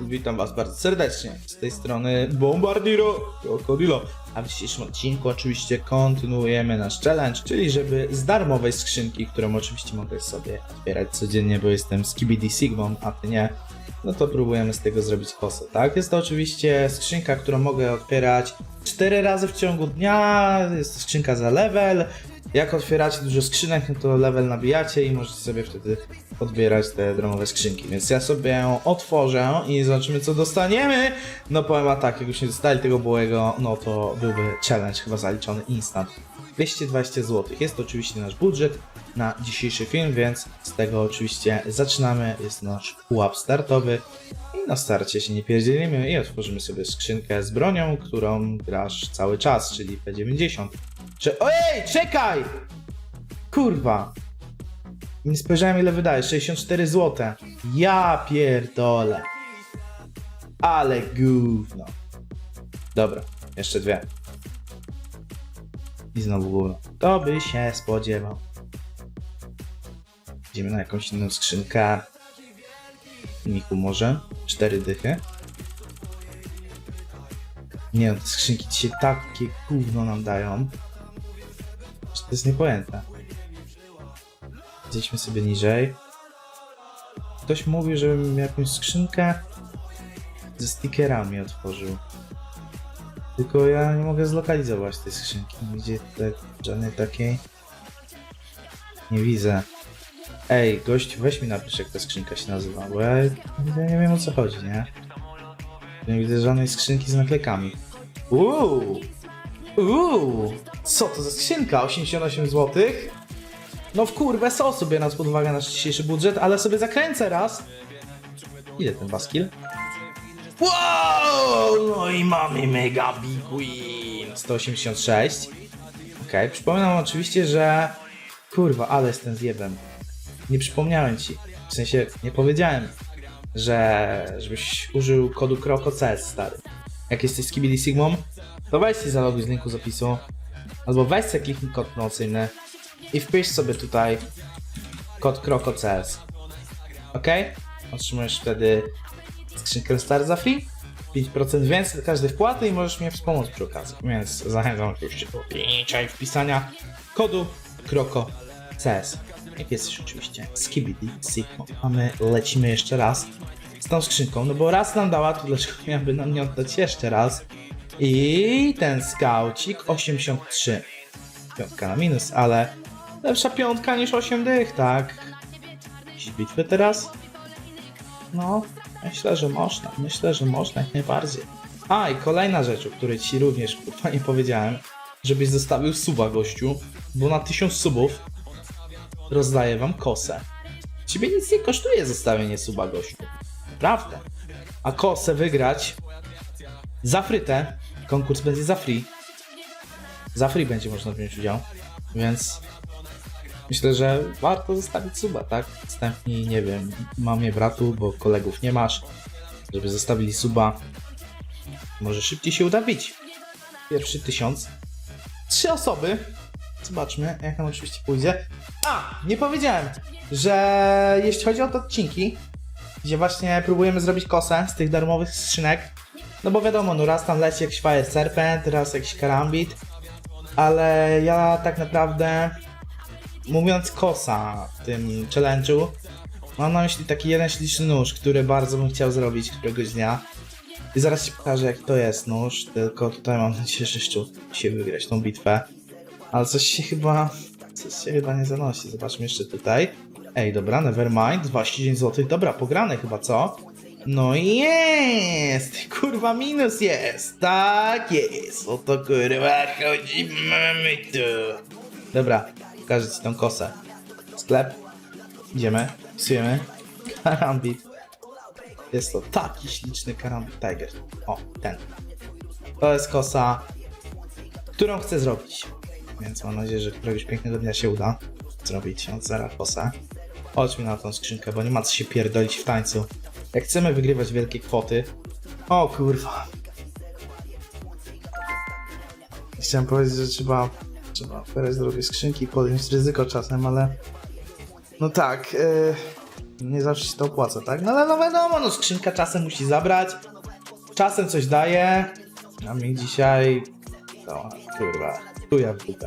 Witam Was bardzo serdecznie. Z tej strony Bombardiro Krokodilo. A w dzisiejszym odcinku oczywiście kontynuujemy nasz challenge, czyli żeby z darmowej skrzynki, którą oczywiście mogę sobie otwierać codziennie, bo jestem z KBD Sigmą, a Ty nie, no to próbujemy z tego zrobić kosę, tak? Jest to oczywiście skrzynka, którą mogę otwierać 4 razy w ciągu dnia, jest to skrzynka za level. Jak otwieracie dużo skrzynek, no to level nabijacie i możecie sobie wtedy odbierać te darmowe skrzynki. Więc ja sobie ją otworzę i zobaczymy co dostaniemy. No powiem tak, jakbyśmy dostali tego byłego, no to byłby challenge chyba zaliczony instant. 220 zł. Jest to oczywiście nasz budżet na dzisiejszy film, więc z tego oczywiście zaczynamy. Jest nasz pułap startowy i na starcie się nie pierdzielimy i otworzymy sobie skrzynkę z bronią, którą grasz cały czas, czyli P90. Cze- Ojej, czekaj! Kurwa. Nie spojrzałem ile wydaje, 64 zł. Ja pierdolę. Ale gówno. Dobra, jeszcze dwie. I znowu gówno. To by się spodziewał. Idziemy na jakąś inną skrzynkę. Miku może. Cztery dychy. Nie no, te skrzynki dzisiaj takie gówno nam dają. To jest niepojęte. Zejdźmy sobie niżej. Ktoś mówił, żebym jakąś skrzynkę ze stickerami otworzył. Tylko ja nie mogę zlokalizować tej skrzynki. Widzę tutaj żadnej takiej. Nie widzę. Ej, gość, weź mi napisz jak ta skrzynka się nazywa, bo ja, ja nie wiem o co chodzi, nie? Nie widzę żadnej skrzynki z naklejkami. Uuu! Uuu! Co to za skrzynka? 88 zł? No w kurwę sobie biorąc pod uwagę nasz dzisiejszy budżet, ale sobie zakręcę raz. Ile ten baskill? Wow! No i mamy mega big win! 186. Okej, przypominam oczywiście, że... Kurwa, ale jestem zjebem. Nie przypomniałem ci. W sensie, nie powiedziałem, że... żebyś użył kodu KROKOCS, stary. Jak jesteś z Kibili Sigmą, to weź się zaloguj z linku z opisu. Albo weź sobie kliknij kod promocyjny i wpisz sobie tutaj kod KROKOCS. Ok? Otrzymujesz wtedy skrzynkę Star za free, 5% więcej do każdej wpłaty i możesz mnie wspomóc przy okazji. Więc zachęcam oczywiście do kliknięcia i wpisania kodu KROKOCS. Jak jesteś oczywiście KBD Sigma. A my lecimy jeszcze raz z tą skrzynką, no bo raz nam dała, to dlaczego miałby nam nie oddać jeszcze raz? I ten skaucik 83. Piątka na minus, ale lepsza piątka niż 8 dych, tak? Jakieś bitwy teraz? No, myślę, że można. Myślę, że można jak najbardziej. A, i kolejna rzecz, o której ci również kurwa nie powiedziałem, żebyś zostawił suba gościu, bo na 1000 subów rozdaję wam kosę. Ciebie nic nie kosztuje zostawienie suba gościu. Prawda. A kosę wygrać za frytę, konkurs będzie za free. Za free będzie można wziąć udział, więc myślę, że warto zostawić suba, tak? Wstępnie, nie wiem, mamie, bratu, bo kolegów nie masz, żeby zostawili suba. Może szybciej się uda bić. Pierwszy tysiąc. Trzy osoby. Zobaczmy, jak nam oczywiście pójdzie. A, nie powiedziałem, że jeśli chodzi o te odcinki, gdzie właśnie próbujemy zrobić kosę z tych darmowych skrzynek, no bo wiadomo, no raz tam leci jakiś Fire Serpent, raz jakiś Karambit, ale ja tak naprawdę, mówiąc kosa w tym challenge'u, mam na myśli taki jeden śliczny nóż, który bardzo bym chciał zrobić któregoś dnia. I zaraz ci pokażę jaki to jest nóż, tylko tutaj mam nadzieję, że jeszcze się wygrać tą bitwę. Ale coś się chyba, coś się chyba nie zanosi, zobaczmy jeszcze tutaj. Ej, dobra, nevermind, 29 zł, dobra, pograne chyba, co? No jest! Kurwa, minus jest! Tak jest! O to kurwa chodzi, mamy tu! Dobra, pokażę ci tą kosę. Sklep. Idziemy, wpisujemy. Karambit. Jest to taki śliczny karambit tiger. O, ten. To jest kosa, którą chcę zrobić. Więc mam nadzieję, że któregoś pięknego dnia się uda zrobić od zera kosę. Chodźmy na tą skrzynkę, bo nie ma co się pierdolić w tańcu. Jak chcemy wygrywać wielkie kwoty. O kurwa. Chciałem powiedzieć, że trzeba, trzeba otwierać drogie skrzynki i podjąć ryzyko czasem, ale. No tak. Yy, Nie zawsze się to opłaca, tak? No ale no wiadomo, no skrzynka czasem musi zabrać, czasem coś daje, a mi dzisiaj... No, kurwa, chuja w butach.